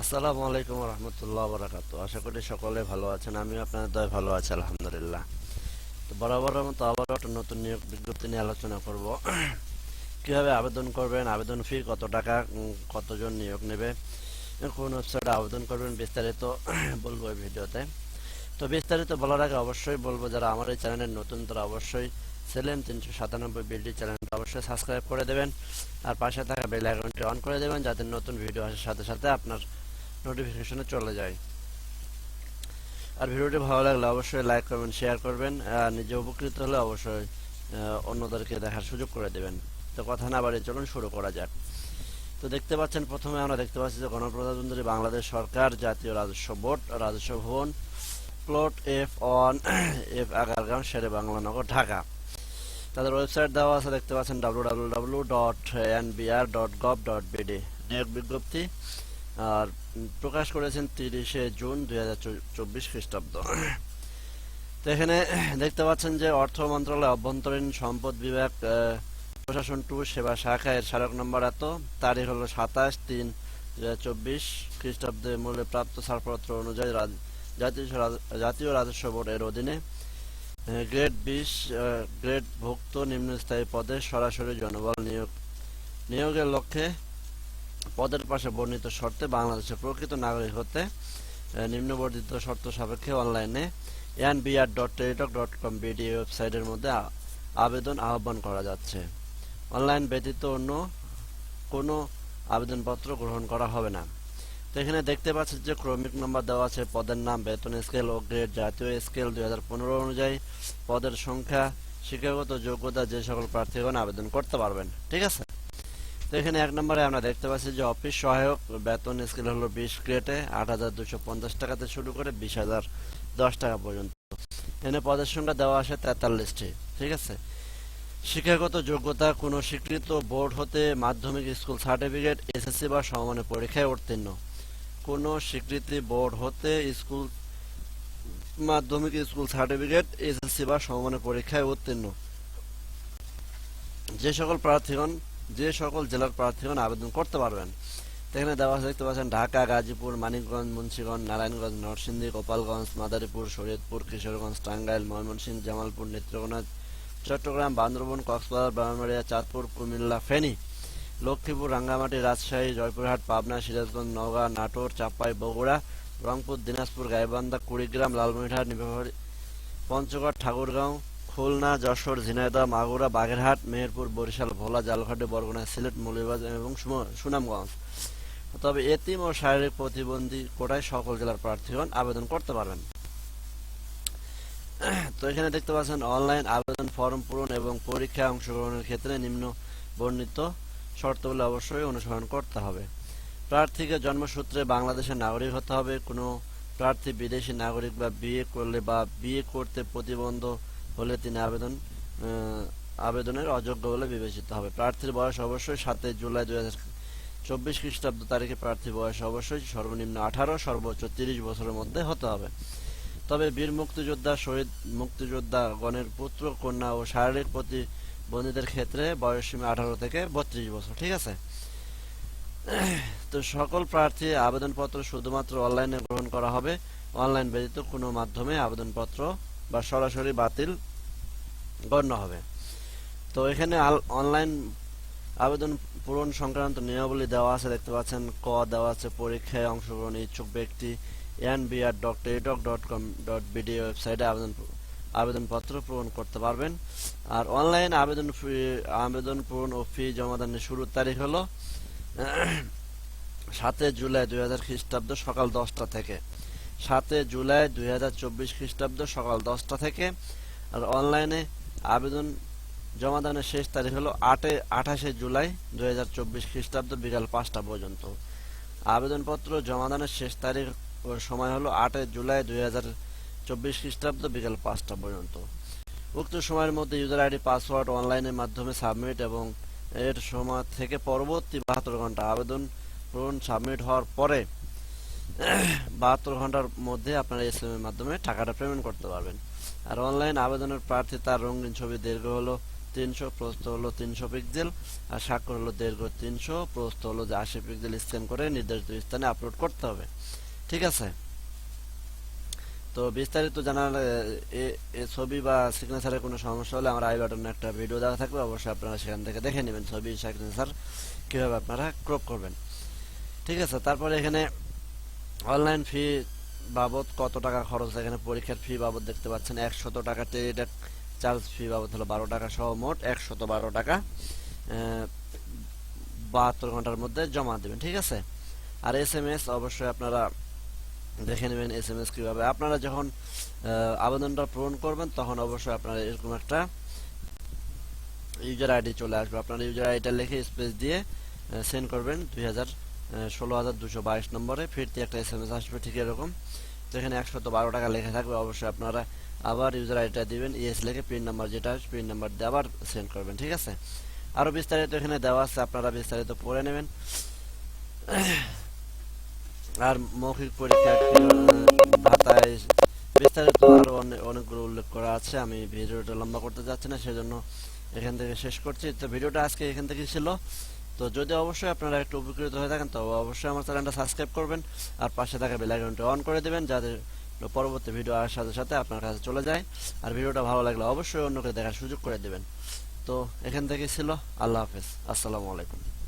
আসসালামু আলাইকুম রহমতুল্লাহ বরাকাতু আশা করি সকলে ভালো আছেন, আমিও আপনাদের দয় ভালো আছি, আলহামদুলিল্লাহ। তো বরাবরের মতো আবারও একটা নতুন নিয়োগ বিজ্ঞপ্তি নিয়ে আলোচনা করব। কীভাবে আবেদন করবেন, আবেদন ফি কত টাকা কতজন নিয়োগ নেবে, কোন ওয়েবসাইটে আবেদন করবেন, বিস্তারিত বলব এই ভিডিওতে। তো বিস্তারিত বলার আগে অবশ্যই বলব, যারা আমার এই চ্যানেলের নতুন, তারা অবশ্যই সেলেন তিনশো সাতানব্বই বিলটি চ্যানেলটা অবশ্যই সাবস্ক্রাইব করে দেবেন। আর পাশে থাকা বেল আইকনটি অন করে দেবেন, যাতে নতুন ভিডিও আসার সাথে সাথে আপনার নোটিফিকেশনে চলে যায়। আর ভিডিওটি ভালো লাগলে অবশ্যই লাইক করবেন শেয়ার করবেন, আর নিজে উপকৃত হলে অবশ্যই অন্যদেরকে দেখার সুযোগ করে দেবেন। তো কথা না বাড়িয়ে চলুন, শুরু করা যাক। তো দেখতে পাচ্ছেন, প্রথমে আমরা দেখতে পাচ্ছি যে গণপ্রজাতন্ত্রী বাংলাদেশ সরকার জাতীয় রাজস্ব বোর্ড, রাজস্ব ভবন plot F on F Agargaon, Sher-e Banglanagar Dhaka. তাদের ওয়েবসাইট দেওয়া আছে, দেখতে পাচ্ছেন W W W dot NBR dot gov dot BD নিয়োগ বিজ্ঞপ্তি। আর প্রকাশ করেছেন তিরিশে জুন দুই হাজার চব্বিশ খ্রিস্টাব্দ। তো এখানে দেখতে পাচ্ছেন যে অর্থ মন্ত্রণালয় অভ্যন্তরীণ সম্পদ বিভাগ প্রশাসন টু সেবা শাখা এর স্মারক নম্বর এত। তারিখ হলো সাতাশ তিন দুই হাজার চব্বিশ খ্রিস্টাব্দে মূল্যে প্রাপ্ত ছাড়পত্র অনুযায়ী জাতীয় জাতীয় রাজস্ব বোর্ড এর অধীনে গ্রেড বিশ গ্রেড ভুক্ত নিম্নস্থায়ী পদে সরাসরি জনবল নিয়োগ, নিয়োগের লক্ষ্যে পদের পাশে বর্ণিত শর্তে বাংলাদেশের প্রকৃত নাগরিক হতে আহ, নিম্নবর্ণিত শর্ত সাপেক্ষে অনলাইনে NBR dot Teletalk dot com BD ওয়েবসাইটের মধ্যে আবেদন আহ্বান করা যাচ্ছে। অনলাইন ব্যতীত অন্য কোনো আবেদনপত্র গ্রহণ করা হবে না। এখানে দেখতে পাচ্ছেন যে ক্রমিক নম্বর দেওয়া আছে পদের নাম বেতন স্কেল ও গ্রেড জাতীয় স্কেল দুই পনেরো অনুযায়ী। পদের সংখ্যা শিক্ষাগত যোগ্যতা যে সকল প্রার্থীগণ আবেদন করতে পারবেন। ঠিক আছে? এখানে এক নম্বরে আমরা দেখতে পাচ্ছি যে অফিস সহায়ক বেতন স্কেল হলো বিশ গ্রেডে আট হাজার দুশো পঞ্চাশ টাকাতে শুরু করে বিশ হাজার দশ টাকা পর্যন্ত। এখানে পদের সংখ্যা দেওয়া আছে তেতাল্লিশটি, ঠিক আছে? শিক্ষাগত যোগ্যতা, কোনো স্বীকৃত বোর্ড হতে মাধ্যমিক স্কুল সার্টিফিকেট, এসএসসি বা সমমানের পরীক্ষায় উত্তীর্ণ। কোনো স্বীকৃতি বোর্ড হতে স্কুল, মাধ্যমিক স্কুল সার্টিফিকেট, এসএসসি বা সমমানের পরীক্ষায় উত্তীর্ণ। যে সকল প্রার্থীগণ যে সকল জেলার প্রার্থীগণ আবেদন করতে পারবেন। এখানে দেওয়া আছে, দেখতে পাচ্ছেন, ঢাকা, গাজীপুর, মানিকগঞ্জ, মুন্সীগঞ্জ, নারায়ণগঞ্জ, নরসিংদী, গোপালগঞ্জ, মাদারীপুর, শরীয়তপুর, কিশোরগঞ্জ, টাঙ্গাইল, ময়মনসিংহ, জামালপুর, নেত্রকোনা, চট্টগ্রাম, বান্দরবন, কক্সবাজার ব্রাহ্মণবাড়িয়া চাঁদপুর, কুমিল্লা, ফেনী, লক্ষ্মীপুর, রাঙ্গামাটি, রাজশাহী, জয়পুরহাট, পাবনা, সিরাজগঞ্জ, নওগাঁ, নাটোর, চাপাই, বগুড়া, রংপুর, দিনাজপুর, গাইবান্ধা, কুড়িগ্রাম, লালমনিরহাট পঞ্চগড়, ঠাকুরগাঁও খুলনা, যশোর, ঝিনাইদহ, মাগুরা, বাগেরহাট, মেহেরপুর, বরিশাল, ভোলা, জালঘাটে, বরগুনা, সিলেট, মৌলভীবাজার এবং সুনামগঞ্জ। তবে এতিম ও শারীরিক প্রতিবন্ধী কোটায় সকল জেলার প্রার্থীগণ আবেদন করতে পারবেন। তো এখানে দেখতে পাচ্ছেন, অনলাইন আবেদন ফর্ম পূরণ এবং পরীক্ষায় অংশগ্রহণের ক্ষেত্রে নিম্ন বর্ণিত শর্তগুলো অবশ্যই অনুসরণ করতে হবে। প্রার্থীকে জন্মসূত্রে বাংলাদেশের নাগরিক হতে হবে। কোনো প্রার্থী বিদেশি নাগরিক বা বিয়ে করলে বা বিয়ে করতে প্রতিবন্ধ হলে তিনি আবেদন আবেদনের অযোগ্য বলে বিবেচিত হবে। প্রার্থীর বয়স অবশ্যই সাতই জুলাই দুই হাজার চব্বিশ খ্রিস্টাব্দ তারিখে প্রার্থীর বয়স অবশ্যই সর্বনিম্ন আঠারো, সর্বোচ্চ তিরিশ বছরের মধ্যে হতে হবে। তবে বীর মুক্তিযোদ্ধা, শহীদ মুক্তিযোদ্ধা গণের পুত্র, কন্যা ও শারীরিক প্রতিবন্ধীদের ক্ষেত্রে বয়সসীমা আঠারো থেকে বত্রিশ বছর, ঠিক আছে? তো সকল প্রার্থী আবেদনপত্র শুধুমাত্র অনলাইনে গ্রহণ করা হবে। অনলাইন ব্যতীত কোনো মাধ্যমে আবেদনপত্র বা সরাসরি বাতিল গণ্য হবে। তো এখানে অনলাইন আবেদন পূরণ সংক্রান্ত নিয়মাবলী দেওয়া আছে, দেখতে পাচ্ছেন। ক দেওয়া আছে, পরীক্ষায় অংশগ্রহণ ইচ্ছুক ব্যক্তি N NBR dot Teletalk dot com dot BD ওয়েবসাইটে আবেদন আবেদনপত্র পূরণ করতে পারবেন। আর অনলাইন আবেদন ফি, আবেদন পূরণ ও ফি জমাদানের শুরুর তারিখ হলো সাতই জুলাই দুই হাজার খ্রিস্টাব্দ সকাল দশটা থেকে। সাতে জুলাই দুই হাজার চব্বিশ খ্রিস্টাব্দ সকাল দশটা থেকে। আর অনলাইনে আবেদন জমাদানের শেষ তারিখ হলো আটে, আঠাশে জুলাই দু হাজার চব্বিশ খ্রিস্টাব্দ বিকাল পাঁচটা পর্যন্ত। আবেদনপত্র জমাদানের শেষ তারিখ ও সময় হলো আটই জুলাই দুই হাজার চব্বিশ খ্রিস্টাব্দ বিকাল পাঁচটা পর্যন্ত। উক্ত সময়ের মধ্যে ইউজার আইডি, পাসওয়ার্ড অনলাইনের মাধ্যমে সাবমিট এবং এর সময় থেকে পরবর্তী বাহাত্তর ঘণ্টা আবেদন পূরণ সাবমিট হওয়ার পরে বাহাত্তর ঘণ্টার মধ্যে আপনারা এস এর মাধ্যমে টাকাটা পেমেন্ট করতে পারবেন। আর অনলাইন আবেদনের প্রার্থী তার রঙিন ছবি দীর্ঘ হলো তিনশো, প্রস্থ হলো তিনশো পিক্সেল আর স্বাক্ষর হলো দৈর্ঘ্য তিনশো, প্রস্থ হলো যে আশি পিক্সেল স্ক্যান করে নির্ধারিত স্থানে আপলোড করতে হবে। ঠিক আছে? তো বিস্তারিত জানার ছবি বা সিগনেচারের কোনো সমস্যা হলে আমার আই বাটনে একটা ভিডিও দেওয়া থাকবে, অবশ্যই আপনারা সেখান থেকে দেখে নেবেন ছবি সিগনেচার কীভাবে আপনারা ক্রপ করবেন। ঠিক আছে? তারপরে এখানে অনলাইন ফি বাবদ কত টাকা খরচ? এখানে পরীক্ষার ফি বাবদ দেখতে পাচ্ছেন একশত টাকা টেলিটক চার্জ ফি বাবদ হলো বারো টাকা সহ মোট একশত বারো টাকা। বাহাত্তর ঘণ্টার মধ্যে জমা দেবেন, ঠিক আছে? আর এস এম এস অবশ্যই আপনারা দেখে নেবেন এস এম এস কীভাবে। আপনারা যখন আবেদনটা পূরণ করবেন, তখন অবশ্যই আপনারা এরকম একটা ইউজার আইডি চলে আসবে। আপনার ইউজার আইডিটা লিখে স্পেস দিয়ে সেন্ড করবেন দুই হাজার ষোলো হাজার দুশো বাইশ নম্বরে ফিরতি একটা এস এম এস আসবে, ঠিক এরকম। তো এখানে একশত বারো টাকা লেখা থাকবে, অবশ্যই আপনারা আবার ইউজার আইডিটা দিবেন ইএস লিখে পিন নাম্বার যেটা আসবে পিন নাম্বার দিয়ে আবার সেন্ড করবেন, ঠিক আছে? আরও বিস্তারিত এখানে দেওয়া আছে, আপনারা বিস্তারিত পড়ে নেবেন। আর মৌখিক পরীক্ষা ভাতায় বিস্তারিত আরও অনেক অনেকগুলো উল্লেখ করা আছে, আমি ভিডিওটা লম্বা করতে যাচ্ছি না, সেজন্য এখান থেকে শেষ করছি। তো ভিডিওটা আজকে এখান থেকে ছিল। তো যদি অবশ্যই আপনারা একটু উপকৃত হয়ে থাকেন, তো অবশ্যই আমার চ্যানেলটা সাবস্ক্রাইব করবেন আর পাশে থাকা বেল আইকনটা অন করে দেবেন যাতে পরবর্তী ভিডিও আসার সাথে সাথে আপনার কাছে চলে যায়। আর ভিডিওটা ভালো লাগলে অবশ্যই অন্যকে দেখার সুযোগ করে দেবেন। তো এখান থেকে ছিল, আল্লাহ হাফেজ। আসসালামু আলাইকুম।